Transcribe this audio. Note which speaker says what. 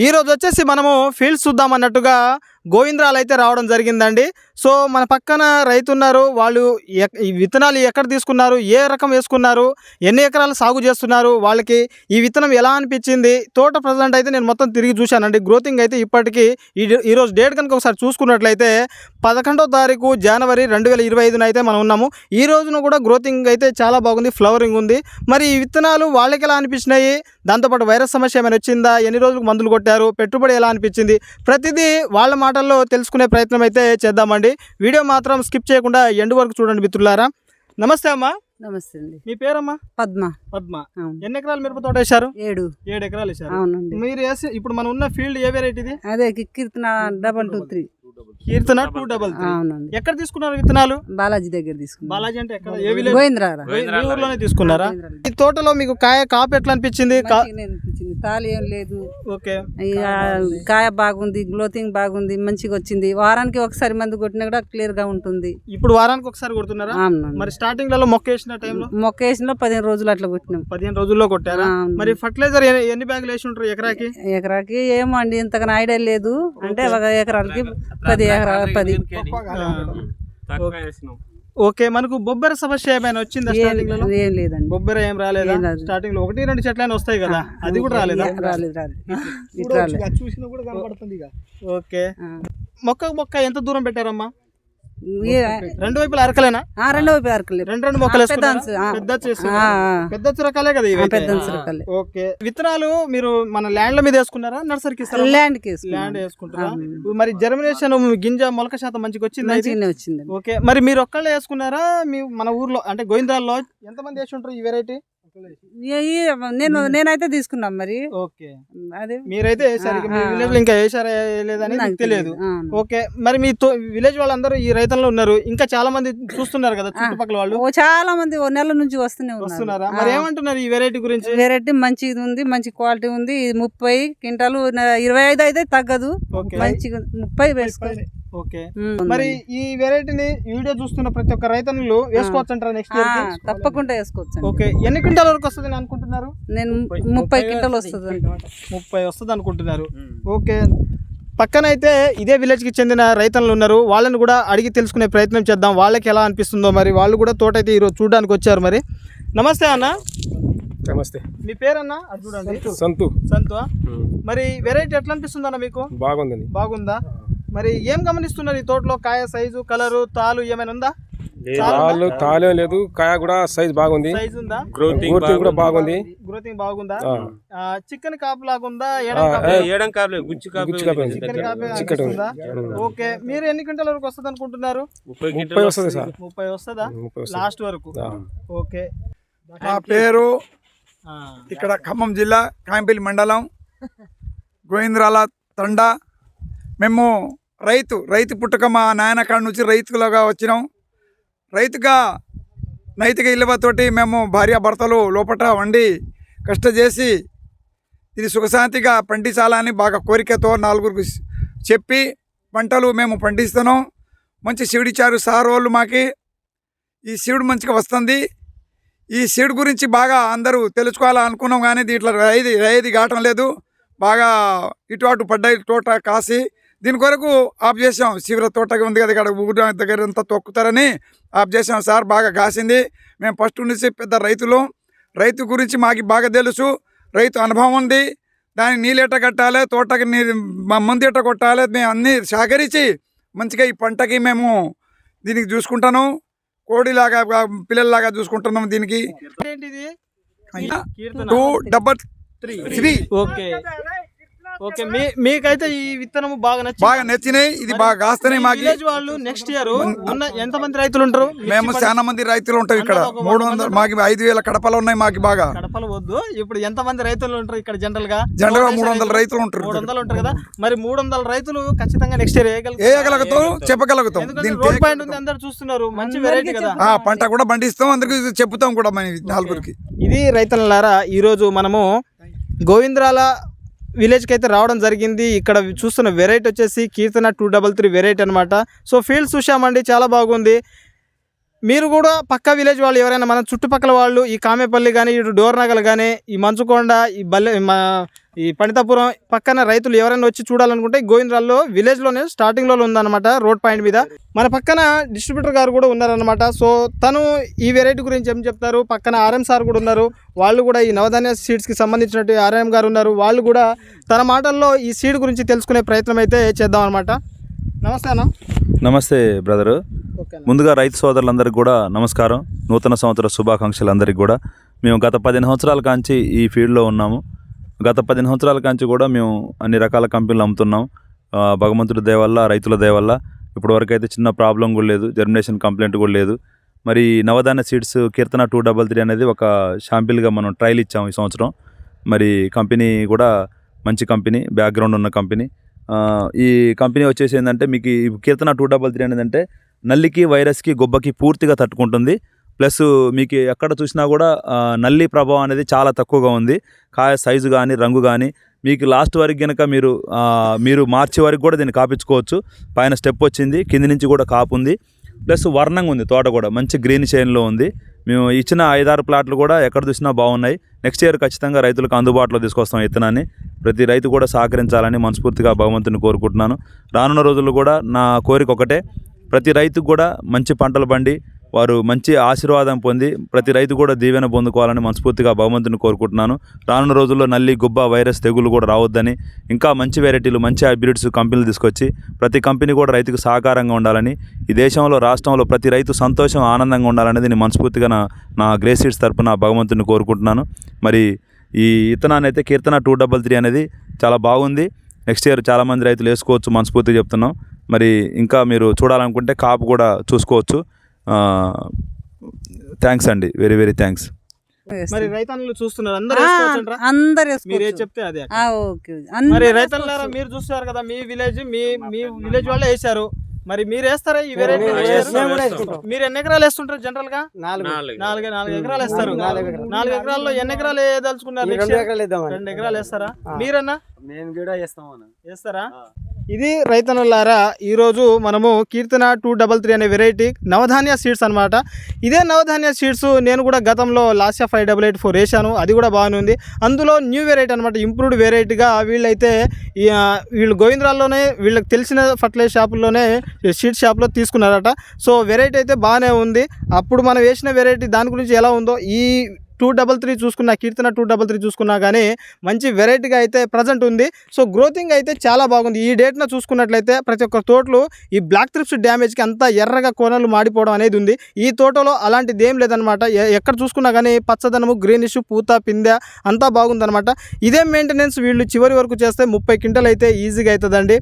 Speaker 1: ఈ రోజు వచ్చేసి మనము ఫీల్డ్స్ చూద్దాం అన్నట్టుగా గోవిందరాలు అయితే రావడం జరిగిందండి. సో మన పక్కన రైతు ఉన్నారు వాళ్ళు ఎక్- ఈ విత్తనాలు ఎక్కడ తీసుకున్నారు ఏ రకం వేసుకున్నారు ఎన్ని ఎకరాలు సాగు చేస్తున్నారు వాళ్ళకి ఈ విత్తనం ఎలా అనిపించింది తోట ప్రజెంట్ అయితే నేను మొత్తం తిరిగి చూశానండి. గ్రోతింగ్ అయితే ఇప్పటికీ ఈ ఈరోజు డేట్ కనుక ఒకసారి చూసుకున్నట్లయితే పదకొండో తారీఖు జనవరి రెండు వేల ఇరవై ఐదున అయితే మనం ఉన్నాము. ఈ రోజున కూడా గ్రోతింగ్ అయితే చాలా బాగుంది ఫ్లవరింగ్ ఉంది. మరి ఈ విత్తనాలు వాళ్ళకి ఎలా అనిపించినాయి? దాంతోపాటు వైరస్ సమస్య ఏమైనా వచ్చిందా? ఎన్ని రోజులకు మందులు కొట్టారు? పెట్టుబడి ఎలా అనిపించింది? ప్రతిదీ వాళ్ళ మాటల్లో తెలుసుకునే ప్రయత్నం అయితే చేద్దామండి. వీడియో మాత్రం స్కిప్ చేయకుండా ఎండు వరకు చూడండి మిత్రులారా. నమస్తే అమ్మా.
Speaker 2: నమస్తే అండి.
Speaker 1: మీ పేరమ్మా?
Speaker 2: పద్మ.
Speaker 1: పద్మ. ఎన్ని ఎకరాలు మిరప తోట వేశారు?
Speaker 2: ఏడు.
Speaker 1: ఏడు ఎకరాలు వేశారు.
Speaker 2: అవునండి.
Speaker 1: మీరు వేసి ఇప్పుడు మనం ఉన్న ఫీల్డ్ ఏ వెరైటీది
Speaker 2: అదే Keerthana double two three
Speaker 1: Keerthana two double
Speaker 2: అవునండి.
Speaker 1: ఎక్కడ తీసుకున్నారు విత్తనాలు?
Speaker 2: బాలాజీ దగ్గర తీసుకున్నాం
Speaker 1: బాలాజీ అంటే ఎక్కడ? ఏ విలేజ్?
Speaker 2: గోవిందరారా?
Speaker 1: మీ ఊర్లోనే తీసుకున్నారా. ఈ తోటలో మీకు కాయ కాపు ఎట్లా అనిపించింది?
Speaker 2: అనిపించింది. తాళి ఏం లేదు.
Speaker 1: ఓకే.
Speaker 2: కాయ బాగుంది. గ్లోతింగ్ బాగుంది మంచిగా వచ్చింది. వారానికి ఒకసారి మందు కొట్టినా కూడా క్లియర్గా ఉంటుంది.
Speaker 1: ఇప్పుడు వారానికి ఒకసారి కొడుతున్నారా? మరి స్టార్టింగ్లలో మొక్క వేసిన టైంలో?
Speaker 2: మొక్క వేసిన పదిహేను రోజులు అట్లా కొట్టినాం.
Speaker 1: పదిహేను రోజుల్లో కొట్టారా. మరి ఫర్టిలైజర్ ఎన్ని- బ్యాగులు వేసి ఉంటారు ఎకరాకి?
Speaker 2: ఎకరాకి ఏమో అండి ఇంతగా ఐడియా లేదు. అంటే ఒక ఎకరాలకి పది పది.
Speaker 1: ఓకే. మనకు బొబ్బెర సమస్య ఏమైనా వచ్చిందా స్టార్టింగ్లలో?
Speaker 2: ఏం లేదండి.
Speaker 1: బొబ్బెర ఏం రాలేదా. స్టార్టింగ్లో ఒకటి రెండు చెట్లైనా వస్తాయి కదా? అది కూడా రాలేదా?
Speaker 2: రాలేదు రాలేదు
Speaker 1: చూసినా కూడా కనబడుతుంది ఓకే. మొక్క మొక్క ఎంత దూరం పెట్టారమ్మా? రెండు వైపులు అరకలేనా?
Speaker 2: ఆ, రెండవ పేరుకలేదు
Speaker 1: రెండు రెండు మొక్కలు
Speaker 2: పెద్ద
Speaker 1: రకాలే కదా
Speaker 2: పెద్ద అంచురకాలే.
Speaker 1: ఓకే. విత్తనాలు మీరు మన ల్యాండ్ల మీద వేసుకున్నారా? నర్సరీకి
Speaker 2: ల్యాండ్ కేసు
Speaker 1: ల్యాండ్ వేసుకుంటారా? మరి జర్మినేషన్ గింజ మొలక శాతం మంచిగా వచ్చింది
Speaker 2: వచ్చింది
Speaker 1: ఓకే. మరి మీరు ఒక్కళ్ళే వేసుకున్నారా? మీ మన ఊర్లో అంటే గోవిందాల్లో ఎంతమంది వేసి ఉంటారు ఈ వెరైటీ
Speaker 2: నేను నేనైతే తీసుకున్నాం మరి.
Speaker 1: ఓకే.
Speaker 2: అదే.
Speaker 1: మీరైతే వేసారు మీ. విలేజ్లో ఇంకా వేసారా లేదని
Speaker 2: నాకు
Speaker 1: తెలియదు. ఓకే మరి మీ విలేజ్ వాళ్ళందరూ ఈ రైతుల్లో ఉన్నారు. ఇంకా చాలా మంది చూస్తున్నారు కదా చుట్టుపక్కల వాళ్ళు.
Speaker 2: చాలా మంది ఓ నెల నుంచి వస్తూనే
Speaker 1: వస్తున్నారా? మరి ఏమంటున్నారు ఈ వెరైటీ గురించి?
Speaker 2: వెరైటీ మంచిది ఉంది మంచి క్వాలిటీ ఉంది. ఇది ముప్పై క్వింటాలు ఇరవై ఐదు అయితే తగ్గదు. మంచిగా. ముప్పై వేసుకో
Speaker 1: ఓకే. మరి ఈ వెరైటీని వీడియో చూస్తున్న ప్రతి ఒక్క రైతన్నులు వేసుకోవచ్చు అంటారా నెక్స్ట్ ఇయర్
Speaker 2: తప్పకుండా వేసుకోవచ్చు
Speaker 1: ఓకే. ఎన్ని క్వింటాల వరకు వస్తుంది అనుకుంటున్నారు?
Speaker 2: నేను ముప్పై. క్వింటాలు వస్తుంది.
Speaker 1: ముప్పై వస్తుంది అనుకుంటున్నారు. ఓకే. పక్కనైతే ఇదే విలేజ్కి చెందిన రైతన్నులు ఉన్నారు. వాళ్ళని కూడా అడిగి తెలుసుకునే ప్రయత్నం చేద్దాం. వాళ్ళకి ఎలా అనిపిస్తుందో మరి. వాళ్ళు కూడా తోట అయితే ఈరోజు చూడడానికి వచ్చారు మరి. నమస్తే అన్న.
Speaker 3: నమస్తే.
Speaker 1: మీ పేరన్నా? చూడండి.
Speaker 3: సంతు.
Speaker 1: సంతు. మరి వెరైటీ ఎట్లా అనిపిస్తుంది అన్న మీకు?
Speaker 3: బాగుందండి.
Speaker 1: బాగుందా? మరి ఏం గమనిస్తున్నారు ఈ తోటలో? కాయ సైజు కలరు తాలు ఏమైనా ఉందా?
Speaker 3: తాళ్ళు తాళం లేదు. కాయ కూడా సైజ్ బాగుంది.
Speaker 1: సైజు ఉందా?
Speaker 3: గ్రోతింగ్ కూడా బాగుంది.
Speaker 1: గ్రోతింగ్ బాగుందా? చికెన్ కాపు లాగుందా కాపు?
Speaker 4: ఏడం కాపులే గుచ్చి కాపులే
Speaker 3: కాపులే.
Speaker 1: కాపే
Speaker 3: చికెన్
Speaker 1: ఓకే. మీరు ఎన్ని క్వింటల వరకు వస్తుంది అనుకుంటున్నారు?
Speaker 4: ముప్పై గింటలు
Speaker 3: వస్తుంది సార్.
Speaker 1: ముప్పై వస్తుందా? లాస్ట్ వరకు. ఓకే.
Speaker 5: నా పేరు
Speaker 1: ఆ,
Speaker 5: ఇక్కడ ఖమ్మం జిల్లా కాంపల్లి మండలం గోవిందరాల తండా. మేము రైతు రైతు పుట్టుక మా నాయన కాడ నుంచి రైతులుగా వచ్చినాం. రైతుగా నైతిక ఇలువతోటి మేము భార్యాభర్తలు లోపట వండి కష్ట చేసి ఇది సుఖశాంతిగా పండించాలని బాగా కోరికతో నాలుగురికి చెప్పి పంటలు మేము పండిస్తున్నాం. మంచి శివుడిచ్చారు సార్ వాళ్ళు మాకి. ఈ శివుడు మంచిగా వస్తుంది. ఈ సీడ్ గురించి బాగా అందరూ తెలుసుకోవాలనుకున్నాం కానీ దీంట్లో రైది రైది కావటం లేదు. బాగా ఇటు అటు పడ్డాయి తోట కాసి దీని కొరకు ఆఫ్ చేసాం శివర తోట ఉంది కదా ఇక్కడ ఊరు దగ్గర అంతా తొక్కుతారని ఆఫ్ చేసాం సార్ బాగా కాసింది. మేము ఫస్ట్ నుంచి పెద్ద రైతులు. రైతు గురించి మాకు బాగా తెలుసు. రైతు అనుభవం ఉంది. దాన్ని నీళ్ళెట్ట కట్టాలి తోటకి నీ మందు ఎట్ట కొట్టాలి మేము అన్నీ సహకరించి మంచిగా ఈ పంటకి మేము దీనికి చూసుకుంటాను. కోడిలాగా పిల్లల్లాగా చూసుకుంటున్నాం దీనికి. Two double
Speaker 1: three. Okay. Okay మీ మీకైతే ఈ విత్తనము బాగా నచ్చింది?
Speaker 5: బాగా నచ్చినాయి ఇది బాగా కాస్తున్నాయి మాకు.
Speaker 1: విలేజ్ వాళ్ళు నెక్స్ట్ ఇయర్ ఉన్న ఎంత మంది రైతులు ఉంటారు?
Speaker 5: మేము చాలా మంది రైతులు ఉంటాం ఇక్కడ. మూడు వందలు మాకు ఐదు వేల కడపలు ఉన్నాయి మాకు బాగా.
Speaker 1: కడపలు వద్దు. ఇప్పుడు ఎంత మంది రైతులు ఉంటారు ఇక్కడ
Speaker 5: జనరల్గా? జనరల్గా మూడు వందల రైతులు ఉంటారు.
Speaker 1: మూడు వందలు ఉంటారు కదా. మరి మూడు వందల రైతులు ఖచ్చితంగా నెక్స్ట్ ఇయర్
Speaker 5: వేయగలుగుతాం చెప్పగలుగుతాం. దీని
Speaker 1: పాయింట్ ఉంది అందరు చూస్తున్నారు. మంచి వెరైటీ కదా.
Speaker 5: ఆ, పంట కూడా పండిస్తాం అందరికి చెప్తాం కూడా మన నలుగురికి.
Speaker 1: ఇది రైతులారా ఈరోజు మనము గోవిందరాల విలేజ్కి అయితే రావడం జరిగింది. ఇక్కడ చూస్తున్న వెరైటీ వచ్చేసి Keerthana two double three variety అనమాట సో ఫీల్డ్ చూసామండి చాలా బాగుంది. మీరు కూడా పక్క విలేజ్ వాళ్ళు ఎవరైనా మన చుట్టుపక్కల వాళ్ళు ఈ కామేపల్లి కానీ ఇటు డోర్నగల్ కానీ ఈ మంచుకొండ ఈ బల్లె మా ఈ పణితాపురం పక్కన రైతులు ఎవరైనా వచ్చి చూడాలనుకుంటే గోవిందరాల్లో విలేజ్లోనే స్టార్టింగ్లో ఉందన్నమాట రోడ్ పాయింట్ మీద. మన పక్కన డిస్ట్రిబ్యూటర్ గారు కూడా ఉన్నారనమాట సో తను ఈ వెరైటీ గురించి ఏం చెప్తారు? పక్కన ఆర్ఎం సార్ కూడా ఉన్నారు. వాళ్ళు కూడా ఈ నవధాన్య సీడ్స్కి సంబంధించినట్టు ఆర్ఎం గారు ఉన్నారు. వాళ్ళు కూడా తన మాటల్లో ఈ సీడ్ గురించి తెలుసుకునే ప్రయత్నం అయితే చేద్దాం అనమాట నమస్తే అన్న.
Speaker 4: నమస్తే బ్రదరు ముందుగా రైతు సోదరులందరికీ కూడా నమస్కారం. నూతన సంవత్సర శుభాకాంక్షలు అందరికీ కూడా. మేము గత పదిహేను సంవత్సరాల కాంచి ఈ ఫీల్డ్లో ఉన్నాము. గత పదిహేను సంవత్సరాల కాంచి కూడా మేము అన్ని రకాల కంపెనీలు అమ్ముతున్నాం. భగవంతుడి దయవల్ల రైతుల దయ వల్ల. ఇప్పటివరకు అయితే చిన్న ప్రాబ్లం కూడా లేదు. జర్మినేషన్ కంప్లైంట్ కూడా లేదు. మరి Navadhanya seeds Keerthana two double three అనేది ఒక షాంపిల్గా మనం ట్రయల్ ఇచ్చాము ఈ సంవత్సరం. మరి కంపెనీ కూడా మంచి కంపెనీ బ్యాక్గ్రౌండ్ ఉన్న కంపెనీ. ఈ కంపెనీ వచ్చేసి ఏంటంటే మీకు ఈ కీర్తన టూ డబల్ త్రీ అనేది అంటే నల్లికి వైరస్కి గొబ్బకి పూర్తిగా తట్టుకుంటుంది. ప్లస్ మీకు ఎక్కడ చూసినా కూడా నల్లి ప్రభావం అనేది చాలా తక్కువగా ఉంది. కాయ సైజు కానీ రంగు కానీ మీకు లాస్ట్ వరకు కనుక మీరు మీరు మార్చి వరకు కూడా దీన్ని కాపించుకోవచ్చు. పైన స్టెప్ వచ్చింది కింది నుంచి కూడా కాపు ఉంది ప్లస్ వర్ణంగా ఉంది తోట కూడా మంచి గ్రీన్ షైన్లో ఉంది. మేము ఇచ్చిన ఐదారు ప్లాట్లు కూడా ఎక్కడ చూసినా బాగున్నాయి. నెక్స్ట్ ఇయర్ ఖచ్చితంగా రైతులకు అందుబాటులో తీసుకొస్తాం విత్తనాన్ని ప్రతి రైతు కూడా సహకరించాలని మనస్ఫూర్తిగా భగవంతుని కోరుకుంటున్నాను. రానున్న రోజుల్లో కూడా నా కోరిక ఒకటే ప్రతి రైతుకు కూడా మంచి పంటలు పండి వారు మంచి ఆశీర్వాదం పొంది ప్రతి రైతు కూడా దీవెన పొందుకోవాలని మనస్ఫూర్తిగా భగవంతుని కోరుకుంటున్నాను. రానున్న రోజుల్లో నల్లి గుబ్బ వైరస్ తెగులు కూడా రావద్దని ఇంకా మంచి వెరైటీలు మంచి హైబ్రిడ్స్ కంపెనీలు తీసుకొచ్చి ప్రతి కంపెనీ కూడా రైతుకు సహకారంగా ఉండాలని ఈ దేశంలో రాష్ట్రంలో ప్రతి రైతు సంతోషం ఆనందంగా ఉండాలనేది నేను మనస్ఫూర్తిగా నా నా గ్రేసీడ్స్ తరపున భగవంతుని కోరుకుంటున్నాను. మరి ఈ ఇతనాన్ని అయితే కీర్తన టూ డబల్ త్రీ అనేది చాలా బాగుంది. నెక్స్ట్ ఇయర్ చాలామంది రైతులు వేసుకోవచ్చు మనస్ఫూర్తిగా చెప్తున్నాం. మరి ఇంకా మీరు చూడాలనుకుంటే కాపు కూడా చూసుకోవచ్చు. థ్యాంక్స్ అండి. Very very thanks.
Speaker 1: మరి రైతన్నులు చూస్తున్నారు. అందరూ మీరు. చెప్తే అదే
Speaker 2: ఆ, ఓకే
Speaker 1: మరి
Speaker 2: వేసుకోవచ్చు.
Speaker 1: మీరు చూస్తున్నారు కదా మీ విలేజ్ మీ మీ విలేజ్ వాళ్ళే వేశారు. మరి మీరు వేస్తారా ఈ వెరైటీ. మీరు ఎన్ని ఎకరాలు వేస్తుంటారు జనరల్గా? నాలుగు. నాలుగు. ఎకరాలు వేస్తారు.
Speaker 3: నాలుగు ఎకరాలు.
Speaker 1: నాలుగు ఎకరాల్లో ఎన్ని ఎకరాలు వేయదలుచుకున్నారు
Speaker 3: రెండు? ఎకరాలు
Speaker 1: వేస్తారా. మీరన్నా?
Speaker 6: మేము కూడా చేస్తామన్న
Speaker 1: వేస్తారా? ఇది రైతన్నలారా ఈరోజు మనము కీర్తన టూ డబల్ త్రీ అనే వెరైటీ నవధాన్య సీడ్స్ అనమాట ఇదే నవధాన్య సీడ్స్ నేను కూడా గతంలో Lasya five double eight four వేసాను అది కూడా బాగానే ఉంది. అందులో న్యూ వెరైటీ అనమాట ఇంప్రూవ్డ్ వెరైటీగా వీళ్ళైతే ఈ, వీళ్ళు గోవిందరాల్లోనే వీళ్ళకి తెలిసిన ఫర్టిలైజర్ షాపుల్లోనే సీడ్ షాప్లో తీసుకున్నారట. సో వెరైటీ అయితే బాగానే ఉంది. అప్పుడు మనం వేసిన వెరైటీ దాని గురించి ఎలా ఉందో ఈ టూ డబల్ త్రీ చూసుకున్నా కీర్తన టూ డబల్ త్రీ చూసుకున్నా కానీ మంచి వెరైటీగా అయితే ప్రజెంట్ ఉంది. సో గ్రోతింగ్ అయితే చాలా బాగుంది. ఈ డేట్న చూసుకున్నట్లయితే ప్రతి ఒక్క తోటలో ఈ బ్లాక్ త్రిప్స్ డ్యామేజ్కి అంతా ఎర్రగా కోనలు మాడిపోవడం అనేది ఉంది. ఈ తోటలో అలాంటిది ఏం లేదనమాట ఎక్కడ చూసుకున్నా కానీ పచ్చదనము గ్రీనిష్ పూత పిందె అంతా బాగుందనమాట ఇదే మెయింటెనెన్స్ వీళ్ళు చివరి వరకు చేస్తే ముప్పై క్వింటల్ అయితే ఈజీగా అవుతుందండి